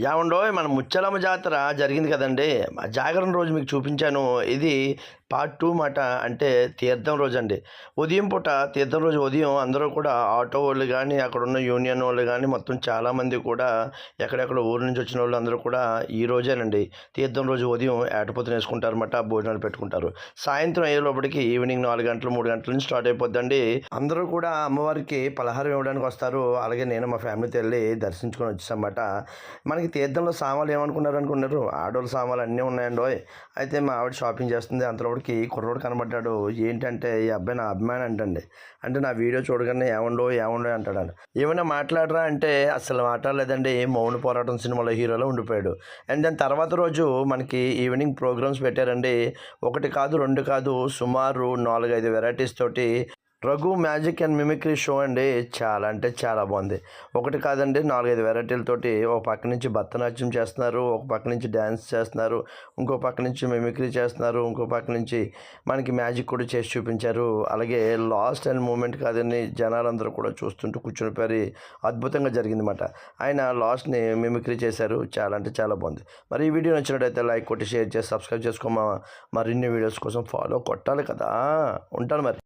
యావండో మన ముచ్చలమ్మ జాతర జరిగింది కదండి. జాగరణ రోజు మీకు చూపించాను. ఇది పార్ట్ టూ మాట అంటే తీర్థం రోజు అండి ఉదయం పూట తీర్థం రోజు ఉదయం అందరూ కూడా ఆటో వాళ్ళు కానీ అక్కడ ఉన్న యూనియన్ వాళ్ళు కానీ మొత్తం చాలామంది కూడా ఎక్కడెక్కడ ఊరు నుంచి వచ్చిన వాళ్ళు అందరూ కూడా ఈ రోజేనండి. తీర్థం రోజు ఉదయం ఏటపోతులు వేసుకుంటారన్నమాట భోజనాలు పెట్టుకుంటారు. సాయంత్రం అయ్యేలోపటికి ఈవినింగ్ నాలుగు గంటలు మూడు గంటల నుంచి స్టార్ట్ అయిపోద్దండి. అందరూ కూడా అమ్మవారికి పలహారం ఇవ్వడానికి వస్తారు. అలాగే నేను మా ఫ్యామిలీతో వెళ్ళి దర్శించుకొని వచ్చేసామాట మనకి తీర్థంలో సామాన్లు ఏమనుకున్నారు అనుకున్నారు? ఆడవాళ్ళ సామాన్లు అన్నీ ఉన్నాయండి ఓయ్. అయితే మా ఆవిడ షాపింగ్ చేస్తుంది. అంతలోపటికి కుర్రోడు కనబడ్డాడు. ఏంటంటే ఈ అబ్బాయి నా అభిమాని అంటండి. అంటే నా వీడియో చూడగానే ఏమండో ఏమండో అంటాడు ఏమైనా మాట్లాడరా అంటే అసలు మాట్లాడలేదండి. మౌన పోరాటం సినిమాలో హీరోలో ఉండిపోయాడు. అండ్ దాని తర్వాత రోజు మనకి ఈవినింగ్ ప్రోగ్రామ్స్ పెట్టారండి. ఒకటి కాదు రెండు కాదు సుమారు నాలుగైదు వెరైటీస్ తోటి Raghu magic and mimicry show అండి. చాలా అంటే చాలా బాగుంది. ఒకటి కాదండి నాలుగైదు వెరైటీలతోటి ఒక పక్క నుంచి భరతనాట్యం చేస్తున్నారు ఒక పక్క నుంచి డ్యాన్స్ చేస్తున్నారు ఇంకో పక్క నుంచి మిమిక్రీ చేస్తున్నారు ఇంకో పక్క నుంచి మనకి మ్యాజిక్ కూడా చేసి చూపించారు. అలాగే లాస్ట్ అండ్ మూమెంట్ కాదని జనాలందరూ కూడా చూస్తుంటూ కూర్చుని పరి అద్భుతంగా జరిగిందన్నమాట. ఆయన లాస్ట్ని మిమిక్రీ చేశారు. చాలా అంటే చాలా బాగుంది. మరి ఈ వీడియో నచ్చినట్టయితే లైక్ కొట్టి షేర్ చేసి సబ్స్క్రైబ్ చేసుకోమా? మరిన్ని వీడియోస్ కోసం ఫాలో కొట్టాలి కదా. ఉంటాను మరి.